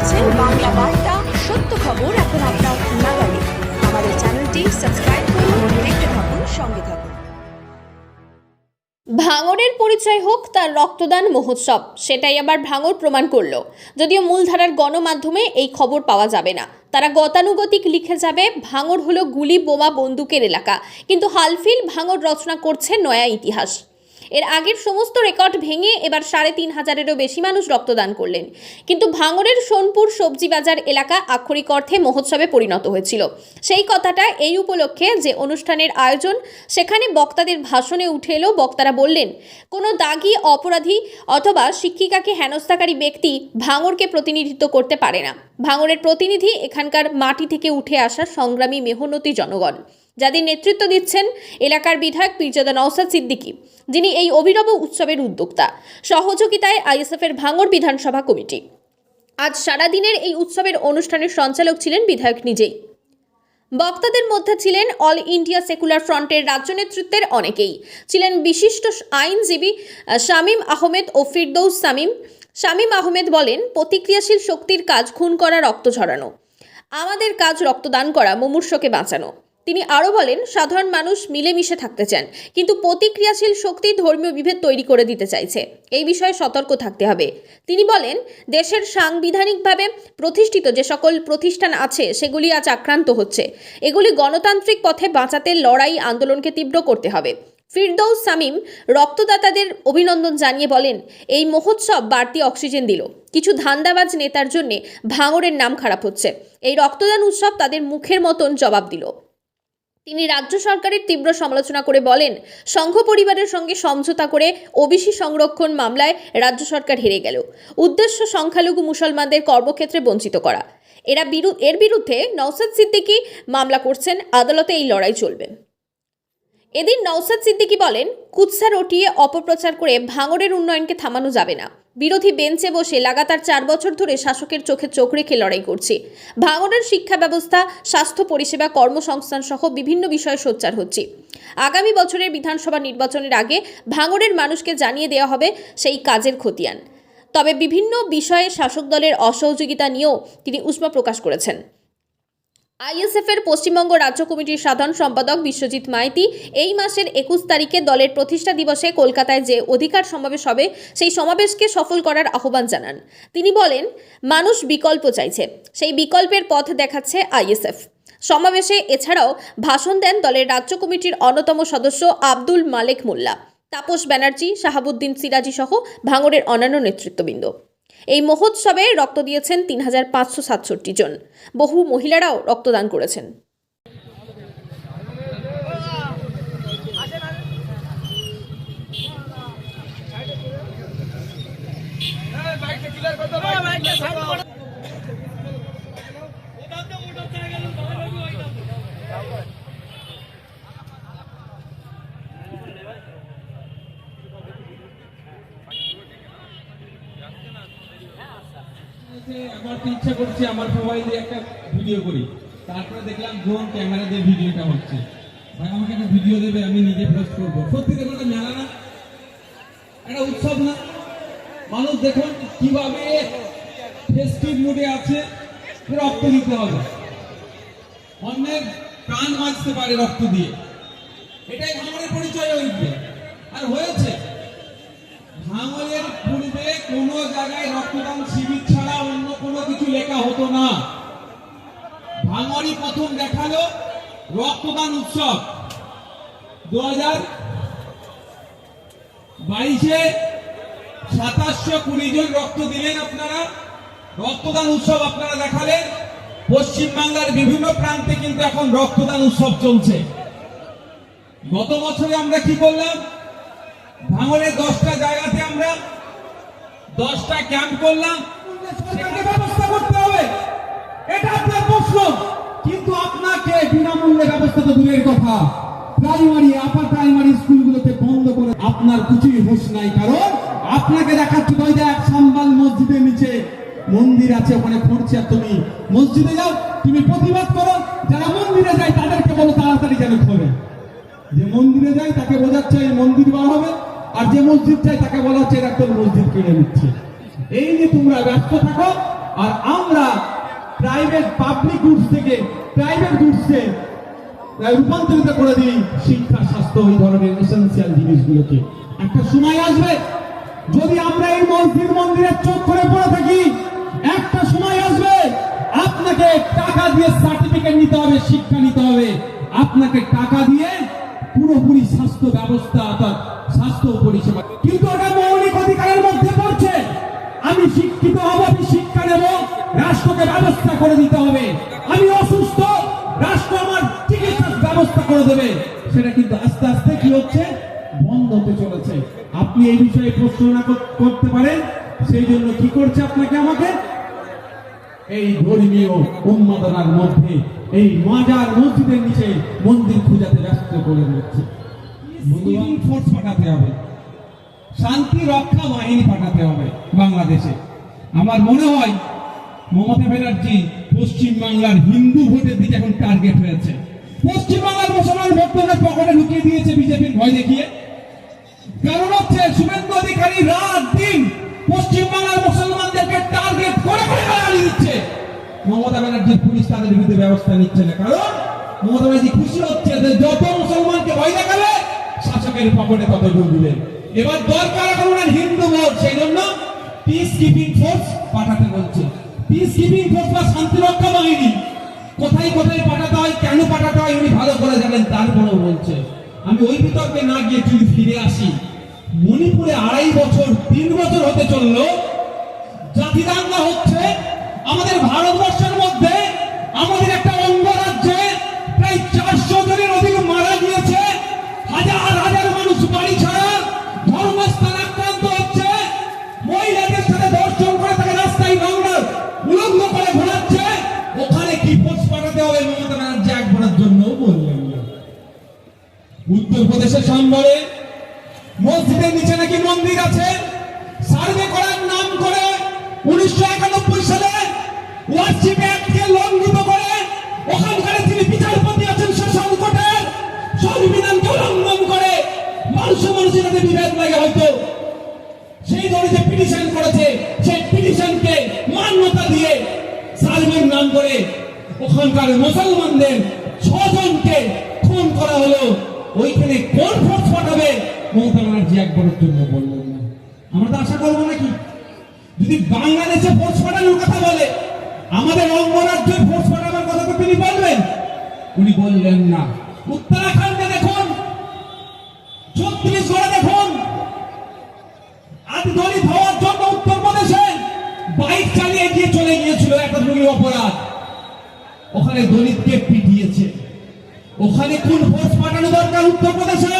দেখছেন বাংলা বার্তা, সত্য খবর এখন আপনার নাগালে। আমাদের চ্যানেলটি সাবস্ক্রাইব করুন, দেখতে থাকুন, সঙ্গে থাকুন। ভাঙড়ের পরিচয় হোক, তার রক্তদান মহোৎসব, সেটাই আবার ভাঙড় প্রমাণ করল। যদিও মূলধারার গণমাধ্যমে এই খবর পাওয়া যাবে না। তারা গতানুগতিক লিখে যাবে ভাঙড় হলো গুলি বোমা বন্দুকের এলাকা। কিন্তু হালফিল ভাঙড় রচনা করছে নয়া ইতিহাস। এর আগের সমস্ত রেকর্ড ভেঙে এবার সাড়ে তিন হাজারেরও বেশি মানুষ রক্তদান করলেন। কিন্তু ভাঙড়ের সোনপুর সবজি বাজার এলাকা আক্ষরিক অর্থে মহোৎসবে পরিণত হয়েছিল। সেই কথাটা এই উপলক্ষে যে অনুষ্ঠানের আয়োজন, সেখানে বক্তাদের ভাষণে উঠে এলো, বক্তারা বললেন, কোনো দাগি, অপরাধী অথবা শিক্ষিকাকে হেনস্থাকারী ব্যক্তি ভাঙড়কে প্রতিনিধিত্ব করতে পারে না। ভাঙড়ের প্রতিনিধি এখানকার মাটি থেকে উঠে আসা সংগ্রামী মেহনতি জনগণ। যাদের নেতৃত্ব দিচ্ছেন এলাকার বিধায়ক পীরজাদা নওসাদ সিদ্দিকী, যিনি এই অভিনব উৎসবের উদ্যোক্তা। সহযোগিতায় আইএসএফের ভাঙর বিধানসভা কমিটি। আজ সারাদিনের এই উৎসবের অনুষ্ঠানের সঞ্চালক ছিলেন বিধায়ক নিজেই। বক্তাদের মধ্যে ছিলেন অল ইন্ডিয়া সেকুলার ফ্রন্টের রাজ্য নেতৃত্বের অনেকেই। ছিলেন বিশিষ্ট আইনজীবী শামীম আহমেদ ও ফিরদৌস শামীম। শামীম আহমেদ বলেন, প্রতিক্রিয়াশীল শক্তির কাজ খুন করা রক্ত ঝরানো। আমাদের কাজ রক্তদান করা, মুমূর্ষকে বাঁচানো। তিনি আরও বলেন, সাধারণ মানুষ মিলেমিশে থাকতে চান, কিন্তু প্রতিক্রিয়াশীল শক্তি ধর্মীয় বিভেদ তৈরি করে দিতে চাইছে। এই বিষয়ে সতর্ক থাকতে হবে। তিনি বলেন, দেশের সাংবিধানিকভাবে প্রতিষ্ঠিত যে সকল প্রতিষ্ঠান আছে, সেগুলি আজ আক্রান্ত হচ্ছে। এগুলি গণতান্ত্রিক পথে বাঁচাতে লড়াই আন্দোলনকে তীব্র করতে হবে। ফিরদৌস সামিম রক্তদাতাদের অভিনন্দন জানিয়ে বলেন, এই মহোৎসব বাড়তি অক্সিজেন দিল। কিছু ধান্দাবাজ নেতার জন্যে ভাঙড়ের নাম খারাপ হচ্ছে। এই রক্তদান উৎসব তাদের মুখের মতন জবাব দিল। তিনি রাজ্য সরকারের তীব্র সমালোচনা করে বলেন, সংঘ পরিবারের সঙ্গে সমঝোতা করে ওবিসি সংরক্ষণ মামলায় রাজ্য সরকার হেরে গেল। উদ্দেশ্য সংখ্যালঘু মুসলমানদের কর্মক্ষেত্রে বঞ্চিত করা। এরা এর বিরুদ্ধে নওসাদ সিদ্দিকী মামলা করছেন, আদালতে এই লড়াই চলবে। এদিন নওসাদ সিদ্দিকী বলেন, কুৎসা রটিয়ে অপপ্রচার করে ভাঙড়ের উন্নয়নকে থামানো যাবে না। বিরোধী বেঞ্চে বসে লাগাতার চার বছর ধরে শাসকের চোখে চোখ রেখে লড়াই করছে। ভাঙনের শিক্ষা ব্যবস্থা, স্বাস্থ্য পরিষেবা, কর্মসংস্থান সহ বিভিন্ন বিষয়ে সোচ্চার হচ্ছে। আগামী বছরের বিধানসভা নির্বাচনের আগে ভাঙনের মানুষকে জানিয়ে দেওয়া হবে সেই কাজের খতিয়ান। তবে বিভিন্ন বিষয়ে শাসক দলের অসহযোগিতা নিয়েও তিনি উষ্মা প্রকাশ করেছেন। আইএসএফ এর পশ্চিমবঙ্গ রাজ্য কমিটির সাধারণ সম্পাদক বিশ্বজিৎ মাইতি এই মাসের একুশ তারিখে দলের প্রতিষ্ঠা দিবসে কলকাতায় যে অধিকার সমাবেশ হবে, সেই সমাবেশকে সফল করার আহ্বান জানান। তিনি বলেন, মানুষ বিকল্প চাইছে, সেই বিকল্পের পথ দেখাচ্ছে আইএসএফ। সমাবেশে এছাড়াও ভাষণ দেন দলের রাজ্য কমিটির অন্যতম সদস্য আব্দুল মালেক মোল্লা, তাপস ব্যানার্জি, শাহাবুদ্দিন সিরাজি সহ ভাঙড়ের অন্যান্য নেতৃত্ববৃন্দ। এই মহোৎসবে রক্ত দিয়েছেন তিন হাজার পাঁচশো সাতষট্টি জন। বহু মহিলারাও রক্তদান করেছেন। রক্ত দিতে হবে। অন্যের প্রাণ বাঁচতে পারে রক্ত দিয়ে। এটাই ভাঙনের পরিচয় হইবে আর হয়েছে ভাঙলের পূর্বে কোনো জায়গায় রক্তদান হতো না। ভাঙড়ি প্রথম দেখাল রক্তদান উৎসব। দু হাজার বাইশে সাতাশশো কুড়ি জন রক্ত দিলেন আপনারা। রক্তদান উৎসব আপনারা দেখালেন। পশ্চিমবাংলার বিভিন্ন প্রান্তে কিন্তু এখন রক্তদান উৎসব চলছে। গত বছরে আমরা কি করলাম? ভাঙনের দশটা জায়গাতে আমরা দশটা ক্যাম্প করলাম। এটা আপনার প্রশ্ন। কিন্তু আপনাকে বিনামূল্যে ব্যবস্থা তো দূরের কথা। প্রাইমারি আপার প্রাইমারি স্কুলগুলোতে বন্ধ করে আপনার কিছুই হুঁশ নাই। কারণ আপনাকে দেখাচ্ছি, ওই দেখ সাম্বাল মসজিদের নিচে মন্দির আছে, ওখানে পড়ছে। তুমি মসজিদে যাও, তুমি প্রতিবাদ করো, যারা মন্দিরে যায় তাদেরকে বলো, তাড়াতাড়ি যেন খোলে। যে মন্দিরে যায় তাকে বোঝাচ্ছে এই মন্দির বার হবে। আর যে মসজিদ চাই তাকে বলা হচ্ছে এরা তোর মসজিদ কিনে নিচ্ছে এই নিয়ে তোমরা ব্যস্ত থাকো, আর আমরা প্রাইভেট পাবলিক গুডস থেকে প্রাইভেট গুডসে রূপান্তরিত করে দিই শিক্ষা, স্বাস্থ্য ওই ধরনের এসেন্সিয়াল জিনিসগুলোকে। একটা সময় আসবে যদি আমরা এই মসজিদ মন্দিরের চোখ করে পড়ে থাকি, একটা সময় আসবে আপনাকে টাকা দিয়ে সার্টিফিকেট নিতে হবে, শিক্ষা নিতে হবে। আপনাকে টাকা দিয়ে পুরোপুরি স্বাস্থ্য ব্যবস্থা, অর্থাৎ স্বাস্থ্য পরিষেবা। কিন্তু ওটা মৌলিক অধিকারের মধ্যে পড়ছে। আমি শিক্ষিত হব, আমি শিক্ষা নেব। রাষ্ট্রকে ব্যবস্থা করে দিতে হবে। আমি অসুস্থ, রাষ্ট্র আমার চিকিৎসার ব্যবস্থা করে দেবে। সেটা কিন্তু আস্তে আস্তে কি হচ্ছে? বন্ধ হতে চলেছে। আপনি এই বিষয়ে প্রশ্ন করতে পারেন, সেই জন্য কি করছে আপনাকে আমাকে? এই ধর্মীয় উন্মাদনার মধ্যে, এই মাজার মসজিদের নিচে মন্দির খুঁজাতে ব্যস্ত করে দিচ্ছে ফোর্স পাঠাতে হবে। শান্তি রক্ষা বাহিনী পাঠাতে হবে বাংলাদেশে। আমার মনে হয় মমতা ব্যানার্জি পশ্চিম বাংলার হিন্দু ভোটের দিকে এখন টার্গেট হয়েছে। পশ্চিম বাংলার মুসলমান ভোটদের পকেটে ঢুকিয়ে দিয়েছে বিজেপির ভয় দেখিয়ে। কারণ হচ্ছে শুভেন্দু অধিকারী রাত দিন পশ্চিম বাংলার মুসলমানদেরকে টার্গেট করে করে গালি দিচ্ছে। মমতা ব্যানার্জির পুলিশ তাদের বিরুদ্ধে ব্যবস্থা নিচ্ছে না। কারণ মমতা ব্যানার্জি খুশি হচ্ছে যে যত মুসলমানকে ভয় দেখাবে, শাসকের পকেটে তত ঢুকবে এবার দরকার এখন হিন্দু ভোট, সেই জন্য পিস কিপিং ফোর্স পাঠাতে বলছে। পিস কিপিং ফোর্স বা শান্তিরক্ষা বাহিনী কোথায় কোথায় পাঠাতে হয়, কেন পাঠাতে হয়, উনি ভালো করে জানেন, তারপরেও বলছে। আমি ওই বিতর্কে না গিয়ে যদি ফিরে আসি। মণিপুরে আড়াই বছর, তিন বছর হতে চলল। জাতিদাঙ্গা হচ্ছে আমাদের ভারতবর্ষের মধ্যে আমাদের একটা সম্বরে মসজিদের নিচে নাকি মন্দির আছে? সার্ভে করার নাম করে উনিশশো একানব্বই সালে ওয়ার্শিপ লঙ্ঘিত করে ওখানকার যিনি বিচারপতি আছেন শশাঙ্ক কোটের সংবিধানকে উল্লঙ্ঘন করে মানুষ মানুষের সাথে বিভেদ লাগে হয়তো। সেই দল যে পিটিশন করেছে, সেই পিটিশনকে মান্যতা দিয়ে সার্ভের নাম করে ওখানকার মুসলমানদের ছজনকে খুন করা হলো। ওইখানে কোন ফোর্স পাঠাবে? মমতা ব্যানার্জি একবারের জন্য বললেন না। আমরা তো আশা করব নাকি? যদি বাংলাদেশে ফোর্স পাঠানোর কথা বলে, আমাদের অঙ্গরাজ্যের ফোর্স পাঠানোর কথা তো তিনি বলবেন। উনি বললেন না। উত্তরাখণ্ডে দেখুন, ছত্তিশগড়ে দেখুন আজ দলিত হওয়ার জন্য উত্তরপ্রদেশে বাইক চালিয়ে গিয়ে চলে গিয়েছিল একটা অপরাধ। ওখানে দলিতকে পিটিয়েছে। ওখানে কোন ফোর্স পাঠানো দরকার উত্তরপ্রদেশে?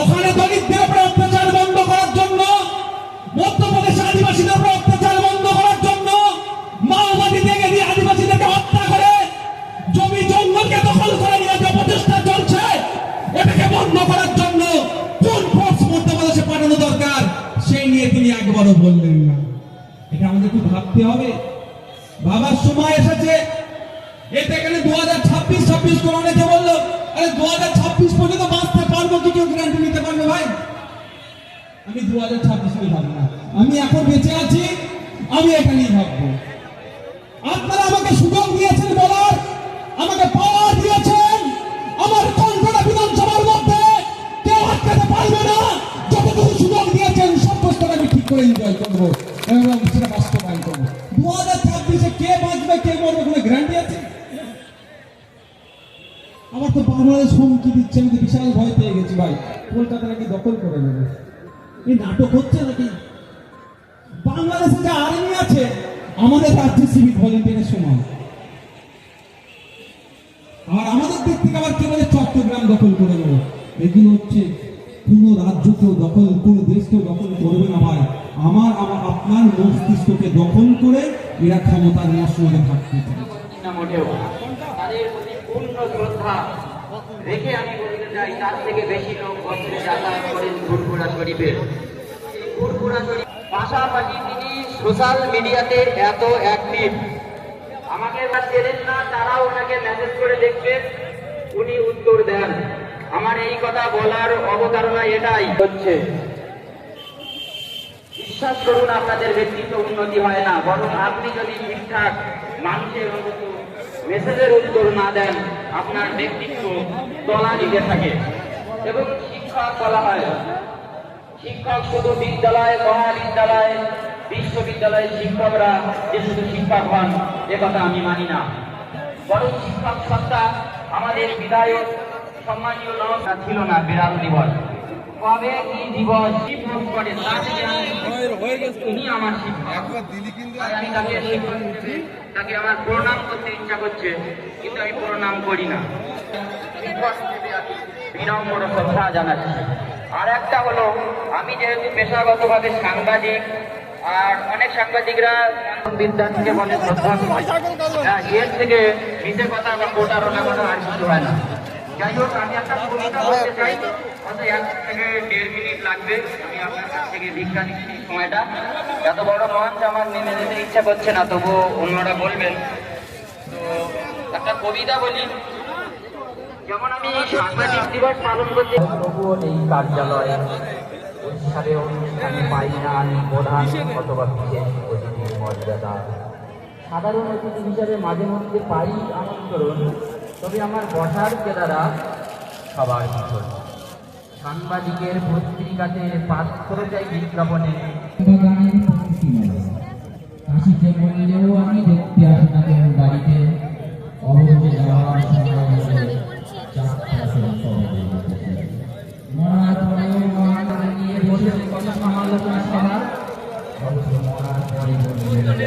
ওখানে দলিতদের উপরে অত্যাচার বন্ধ করার জন্য মধ্যপ্রদেশে আদিবাসীদের উপরে অত্যাচার বন্ধ করার জন্য মাওবাদী থেকে দিয়ে আদিবাসীদেরকে হত্যা করে জমি জঙ্গলকে দখল করে নিয়ে যে প্রচেষ্টা চলছে, এটাকে বন্ধ করার জন্য কোন ফোর্স মধ্যপ্রদেশে পাঠানো দরকার? সেই নিয়ে তিনি একবারও বললেন না। এটা আমাদের খুব ভাবতে হবে। ভাবার সময় এসেছে। এতে এখানে দু হাজার ছাব্বিশ ছাব্বিশ করে অনেকে আরে দু হাজার ছাব্বিশ পর্যন্ত বাঁচতে পারব কি কেউ গ্যারান্টি নিতে পারবে ভাই? আমি দু হাজার ছাব্বিশ নিয়ে ভাববো না। আমি এখন বেঁচে আছি, আমি এটা নিয়ে ভাববো আপনারা আমাকে সুযোগ দিয়েছেন বলার, আমাকে পাওয়ার দিয়েছেন। আমার কণ্ঠটা বিধানসভার মধ্যে কেউ আটকাতে পারবে না। যতটুকু সুযোগ দিয়েছেন প্রশ্নটা আমি ঠিক করে এনজয় করব এবং সেটা বাস্তবায়ন করব। দু হাজার ছাব্বিশে কে বাঁচবে, কে মরবে কোনো গ্যারান্টি আছে? আমার তো বাংলাদেশ হুমকি দিচ্ছে, আমি বিশাল ভয় পেয়ে গেছি ভাই। কলকাতা নাকি দখল করে নেবে। এই নাটক হচ্ছে নাকি? বাংলাদেশে যে আর্মি আছে, আমাদের রাজ্যে সিভিক ভলেন্টিয়ারের সমান আর আমাদের দিক থেকে আবার চট্টগ্রাম দখল করে নেব। এগুলো হচ্ছে কোনো রাজ্যকেও দখল কোনো দেশকেও দখল করবে না ভাই। আমার আমার, আপনার মস্তিষ্ককে দখল করে এরা ক্ষমতার মশলাকে থাকতে চায় না মোটেও তাদের প্রতি পূর্ণ শ্রদ্ধা রেখে আমি বলতে চাই, তার থেকে বেশি লোক বছরে যাতায়াত করেন ঘুরঘুরা শরীফে। এই ঘুরঘুরা শরীফ পাশাপাশি তিনি সোশ্যাল মিডিয়াতে এত অ্যাক্টিভ। আমাকে এবার চেনেন না, তারাও ওনাকে মেসেজ করে দেখবেন উনি উত্তর দেন। আমার এই কথা বলার অবতারণা এটাই। হচ্ছে, বিশ্বাস করুন, আপনাদের ব্যক্তিত্ব উন্নতি হয় না, বরং আপনি যদি ঠিকঠাক মানুষের অন্তত মেসেজের উত্তর না দেন আপনার ব্যক্তিত্ব তলা দিতে থাকে এবং শিক্ষক বলা হয়। শিক্ষক শুধু বিদ্যালয়, মহাবিদ্যালয়, বিশ্ববিদ্যালয়ের শিক্ষকরা যে শুধু শিক্ষক হন, এ কথা আমি মানি না। বরং শিক্ষক সত্তা আমাদের বিধায়ক, সম্মানীয় নমস্কার ছিল না বিরাট দিবস কবে কি দিবস কি পোস্ট করে তা উনি আমার আমি তাকে তাকে আমার প্রণাম করতে ইচ্ছা করছে কিন্তু আমি প্রণাম করি না। বিনম্র শ্রদ্ধা জানাচ্ছি। আর একটা হলো আমি যেহেতু পেশাগতভাবে সাংবাদিক আর অনেক সাংবাদিকরা বিদ্যার্থীকে বলে শ্রদ্ধা করি। হ্যাঁ, এর থেকে মিশে কথা বা প্রতারণা কথা আর কিছু হয় না। যাই হোক আমি একটা কবিতা বলতে চাই। হয়তো এক থেকে দেড় মিনিট লাগবে। আমি আপনার কাছ থেকে ভিক্ষা নিচ্ছি সময়টা। এত বড় মঞ্চ আমার নেমে যেতে ইচ্ছা করছে না তবুও অন্যরা বলবেন। তো একটা কবিতা বলি। যেমন আমি সাংবাদিক দিবস পালন করতে তবুও এই কার্যালয়ে। উৎসাহে অনুষ্ঠানে পাই না আমি প্রধান অথবা বিশেষ অতিথির মর্যাদা। সাধারণ অতিথি হিসাবে মাঝে মধ্যে পাই আমন্ত্রণ। তবে আমার বসার কেদারা সবার ভিতর। সাংবাদিকের পত্রিকাতে পাত্র চাই বিজ্ঞাপনে। বাগানের পঙ্ক্তিমালা। কাশিতে বললেও আমি দেখতে আসি বাড়িতে। করে